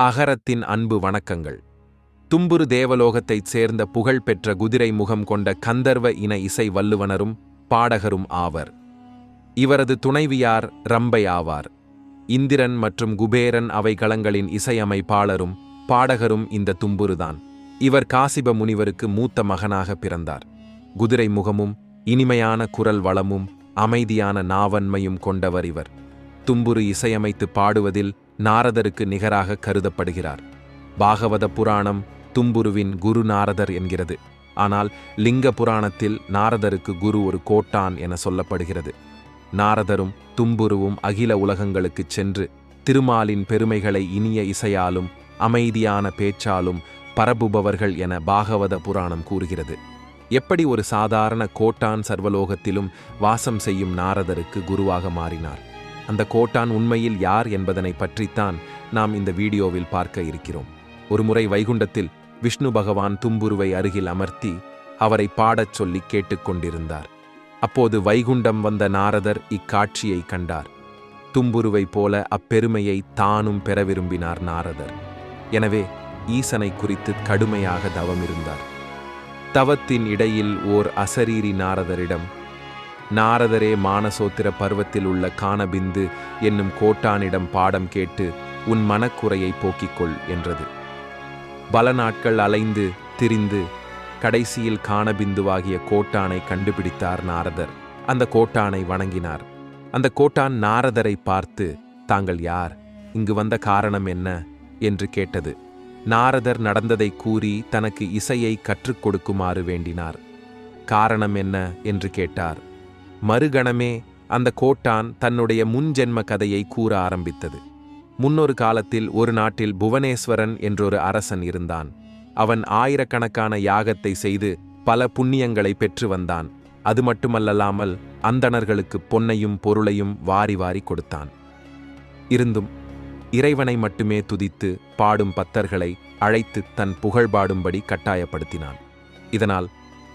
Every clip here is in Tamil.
அகரத்தின் அன்பு வணக்கங்கள். தும்புரு தேவலோகத்தைச் சேர்ந்த புகழ்பெற்ற குதிரை முகம் கொண்ட கந்தர்வ இன இசை வல்லுவனரும் பாடகரும் ஆவர். இவரது துணைவியார் ரம்பை ஆவார். இந்திரன் மற்றும் குபேரன் அவைகளங்களின் இசையமைப்பாளரும் பாடகரும் இந்த தும்புருதான். இவர் காசிப முனிவருக்கு மூத்த மகனாக பிறந்தார். குதிரை முகமும் இனிமையான குரல் வளமும் அமைதியான நாவன்மையும் கொண்டவர் இவர். தும்புரு இசையமைத்து பாடுவதில் நாரதருக்கு நிகராக கருதப்படுகிறார். பாகவத புராணம் தும்புருவின் குரு நாரதர் என்கிறது. ஆனால் லிங்க புராணத்தில் நாரதருக்கு குரு ஒரு கோட்டான் என சொல்லப்படுகிறது. நாரதரும் தும்புருவும் அகில உலகங்களுக்குச் சென்று திருமாலின் பெருமைகளை இனிய இசையாலும் அமைதியான பேச்சாலும் பரப்புபவர்கள் என பாகவத புராணம் கூறுகிறது. எப்படி ஒரு சாதாரண கோட்டான் சர்வலோகத்திலும் வாசம் செய்யும் நாரதருக்கு குருவாக மாறினார்? அந்த கோட்டான் உண்மையில் யார் என்பதனை பற்றித்தான் நாம் இந்த வீடியோவில் பார்க்க இருக்கிறோம். ஒருமுறை வைகுண்டத்தில் விஷ்ணு பகவான் தும்புருவை அருகில் அமர்த்தி அவரை பாடச் சொல்லி கேட்டுக்கொண்டிருந்தார் அப்போது வைகுண்டம் வந்த நாரதர் இக்காட்சியை கண்டார். தும்புருவை போல அப்பெருமையை தானும் பெற விரும்பினார் நாரதர். எனவே ஈசனை குறித்து கடுமையாக தவம் இருந்தார் தவத்தின் இடையில் ஓர் அசரீரி நாரதரிடம் நாரதரே மானசோத்திர பருவத்தில் உள்ள காணபிந்து என்னும் கோட்டானிடம் பாடம் கேட்டு உன் மனக்குறையை போக்கிக்கொள் என்றது. பல நாட்கள் அலைந்து திரிந்து கடைசியில் காணபிந்துவாகிய கோட்டானை கண்டுபிடித்தார் நாரதர். அந்த கோட்டானை வணங்கினார். அந்த கோட்டான் நாரதரை பார்த்து தாங்கள் யார்? இங்கு வந்த காரணம் என்ன? என்று கேட்டது. நாரதர் நடந்ததை கூறி தனக்கு இசையை கற்றுக் கொடுக்குமாறு வேண்டினார். காரணம் என்ன? என்று கேட்டார். மறுகணமே அந்த கோட்டான் தன்னுடைய முன்ஜென்ம கதையை கூற ஆரம்பித்தது. முன்னொரு காலத்தில் ஒரு நாட்டில் புவனேஸ்வரன் என்றொரு அரசன் இருந்தான். அவன் ஆயிரக்கணக்கான யாகத்தை செய்து பல புண்ணியங்களை பெற்று வந்தான். அது மட்டுமல்லாமல் அந்தணர்களுக்கு பொன்னையும் பொருளையும் வாரி வாரி கொடுத்தான். இருந்தும் இறைவனை மட்டுமே துதித்து பாடும் பத்தர்களை அழைத்து தன் புகழ் பாடும்படி கட்டாயப்படுத்தினான். இதனால்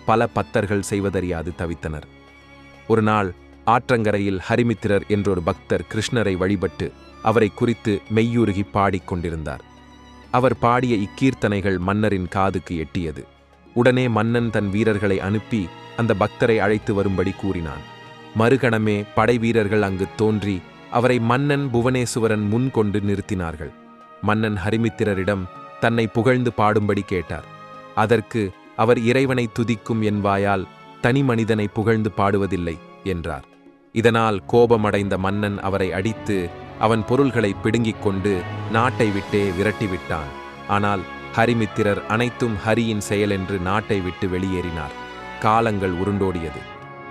பல பத்தர்கள் செய்வதறியாது தவித்தனர். ஒரு நாள் ஆற்றங்கரையில் ஹரிமித்திரர் என்றொரு பக்தர் கிருஷ்ணரை வழிபட்டு அவரை குறித்து மெய்யுருகி பாடிக் கொண்டிருந்தார். அவர் பாடிய இக்கீர்த்தனைகள் மன்னரின் காதுக்கு எட்டியது. உடனே மன்னன் தன் வீரர்களை அனுப்பி அந்த பக்தரை அழைத்து வரும்படி கூறினான். மறுகணமே படை வீரர்கள் அங்கு தோன்றி அவரை மன்னன் புவனேசுவரன் முன் கொண்டு நிறுத்தினார்கள். மன்னன் ஹரிமித்திரரிடம் தன்னை புகழ்ந்து பாடும்படி கேட்டார். அதற்கு அவர் இறைவனை துதிக்கும் என் வாயால் தனி மனிதனை புகழ்ந்து பாடுவதில்லை என்றார். இதனால் கோபமடைந்த மன்னன் அவரை அடித்து அவன் பொருள்களை பிடுங்கிக் கொண்டு நாட்டை விட்டே விரட்டிவிட்டான் ஆனால் ஹரிமித்திரர் அனைத்தும் ஹரியின் செயலென்று நாட்டை விட்டு வெளியேறினார். காலங்கள் உருண்டோடியது.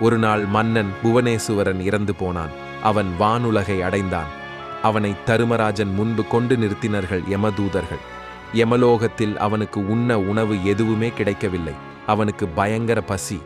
ஒரு நாள் மன்னன் புவனேசுவரன் இறந்து போனான். அவன் வானுலகை அடைந்தான். அவனை தருமராஜன் முன்பு கொண்டு நிறுத்தினர்கள் யமதூதர்கள். யமலோகத்தில் அவனுக்கு உண்ண உணவு எதுவுமே கிடைக்கவில்லை. அவனுக்கு பயங்கர பசி.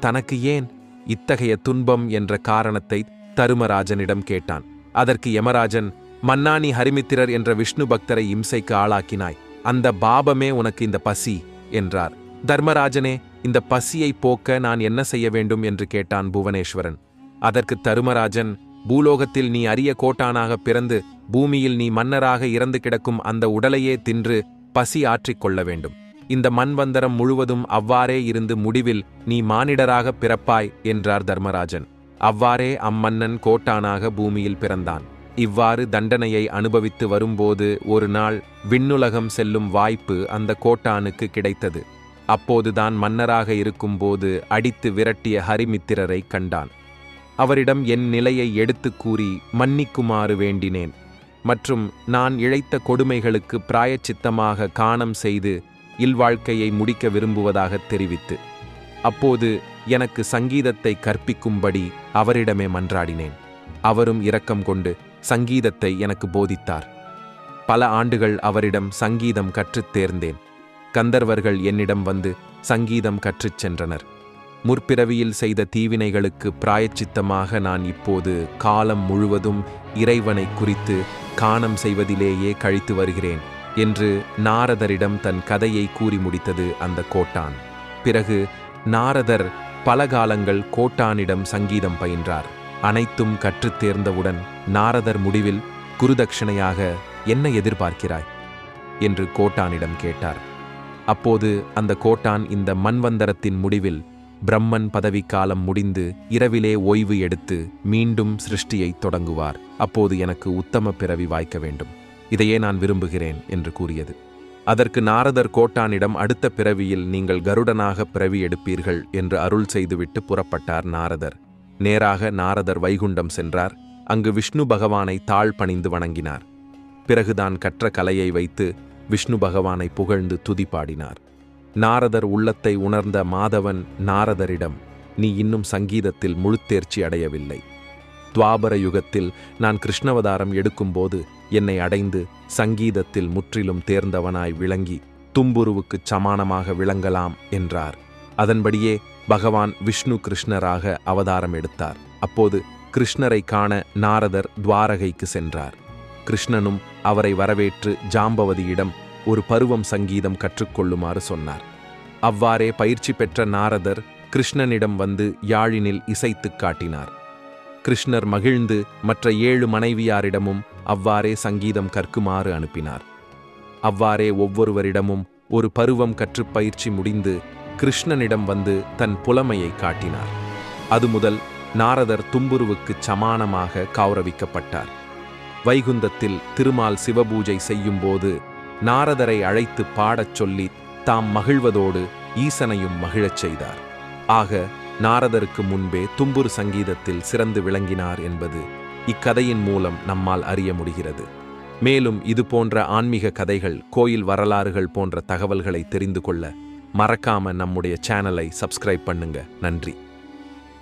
தனக்கு ஏன் இத்தகைய துன்பம் என்ற காரணத்தை தருமராஜனிடம் கேட்டான். அதற்கு யமராஜன் மன்னானி ஹரிமித்திரர் என்ற விஷ்ணு பக்தரை இம்சைக்கு ஆளாக்கினாய். அந்த பாபமே உனக்கு இந்த பசி என்றார். தர்மராஜனே இந்த பசியை போக்க நான் என்ன செய்ய வேண்டும்? என்று கேட்டான் புவனேஸ்வரன். அதற்கு தருமராஜன் பூலோகத்தில் நீ அரிய கோட்டானாக பிறந்து பூமியில் நீ மன்னராக இறந்து கிடக்கும் அந்த உடலையே தின்று பசி ஆற்றிக் கொள்ள வேண்டும். இந்த மண்வந்தரம் முழுவதும் அவ்வாறே இருந்து முடிவில் நீ மானிடராக பிறப்பாய் என்றார் தர்மராஜன். அவ்வாறே அம்மன்னன் கோட்டானாக பூமியில் பிறந்தான். இவ்வாறு தண்டனையை அனுபவித்து வரும்போது ஒரு நாள் விண்ணுலகம் செல்லும் வாய்ப்பு அந்த கோட்டானுக்கு கிடைத்தது. அப்போதுதான் மன்னராக இருக்கும்போது அடித்து விரட்டிய ஹரிமித்திரரை கண்டான். அவரிடம் என் நிலையை எடுத்துக் கூறி மன்னிக்குமாறு வேண்டினேன். மற்றும் நான் இழைத்த கொடுமைகளுக்கு பிராயச்சித்தமாக காணம் செய்து இல்வாழ்க்கையை முடிக்க விரும்புவதாக தெரிவித்து அப்போது எனக்கு சங்கீதத்தை கற்பிக்கும்படி அவரிடமே மன்றாடினேன். அவரும் இரக்கம் கொண்டு சங்கீதத்தை எனக்கு போதித்தார். பல ஆண்டுகள் அவரிடம் சங்கீதம் கற்றுத் தேர்ந்தேன். கந்தர்வர்கள் என்னிடம் வந்து சங்கீதம் கற்றுச் சென்றனர். முற்பிறவியில் செய்த தீவினைகளுக்கு பிராயச்சித்தமாக நான் இப்போது காலம் முழுவதும் இறைவனை குறித்து காணம் செய்வதிலேயே கழித்து வருகிறேன். என்று நாரதரிடம் தன் கதையை கூறி முடித்தது அந்த கோட்டான். பிறகு நாரதர் பல காலங்கள் கோட்டானிடம் சங்கீதம் பயின்றார். அனைத்தும் கற்றுத் தேர்ந்தவுடன் நாரதர் முடிவில் குருதட்சிணையாக என்ன எதிர்பார்க்கிறாய்? என்று கோட்டானிடம் கேட்டார். அப்போது அந்த கோட்டான் இந்த மன்வந்தரத்தின் முடிவில் பிரம்மன் பதவிக்காலம் முடிந்து இரவிலே ஓய்வு எடுத்து மீண்டும் சிருஷ்டியைத் தொடங்குவார். அப்போது எனக்கு உத்தம பிறவி வாய்க்க வேண்டும். இதையே நான் விரும்புகிறேன் என்று கூறியது. அதற்கு நாரதர் கோட்டானிடம் அடுத்த பிறவியில் நீங்கள் கருடனாக பிறவி எடுப்பீர்கள் என்று அருள் செய்துவிட்டு புறப்பட்டார் நாரதர். நேராக நாரதர் வைகுண்டம் சென்றார். அங்கு விஷ்ணு பகவானை தாழ் பணிந்து வணங்கினார். பிறகுதான் கற்ற கலையை வைத்து விஷ்ணு பகவானை புகழ்ந்து துதி பாடினார். நாரதர் உள்ளத்தை உணர்ந்த மாதவன் நாரதரிடம் நீ இன்னும் சங்கீதத்தில் முழுத்தேர்ச்சி அடையவில்லை. துவாபர யுகத்தில் நான் கிருஷ்ணவதாரம் எடுக்கும்போது என்னை அடைந்து சங்கீதத்தில் முற்றிலும் தேர்ந்தவனாய் விளங்கி தும்புருவுக்குச் சமானமாக விளங்கலாம் என்றார். அதன்படியே பகவான் விஷ்ணு கிருஷ்ணராக அவதாரம் எடுத்தார். அப்போது கிருஷ்ணரை காண நாரதர் துவாரகைக்கு சென்றார். கிருஷ்ணனும் அவரை வரவேற்று ஜாம்பவதியிடம் ஒரு பருவம் சங்கீதம் கற்றுக்கொள்ளுமாறு சொன்னார். அவ்வாறே பயிற்சி பெற்ற நாரதர் கிருஷ்ணனிடம் வந்து யாழினில் இசைத்துக் காட்டினார். கிருஷ்ணர் மகிழ்ந்து மற்ற ஏழு மனைவியாரிடமும் அவ்வாறே சங்கீதம் கற்குமாறு அனுப்பினார். அவ்வாறே ஒவ்வொருவரிடமும் ஒரு பருவம் கற்று பயிற்சி முடிந்து கிருஷ்ணனிடம் வந்து தன் புலமையை காட்டினார். அது முதல் நாரதர் தும்புருவுக்குச் சமானமாக கௌரவிக்கப்பட்டார். வைகுந்தத்தில் திருமால் சிவபூஜை செய்யும்போது நாரதரை அழைத்து பாடச் சொல்லி தாம் மகிழ்வதோடு ஈசனையும் மகிழச் செய்தார். ஆக நாரதருக்கு முன்பே தும்புரு சங்கீதத்தில் சிறந்து விளங்கினார் என்பது இக்கதையின் மூலம் நம்மால் அறிய முடிகிறது. மேலும் இது போன்ற ஆன்மீக கதைகள் கோயில் வரலாறுகள் போன்ற தகவல்களை தெரிந்து கொள்ள மறக்காம நம்முடைய சேனலை சப்ஸ்கிரைப் பண்ணுங்க. நன்றி.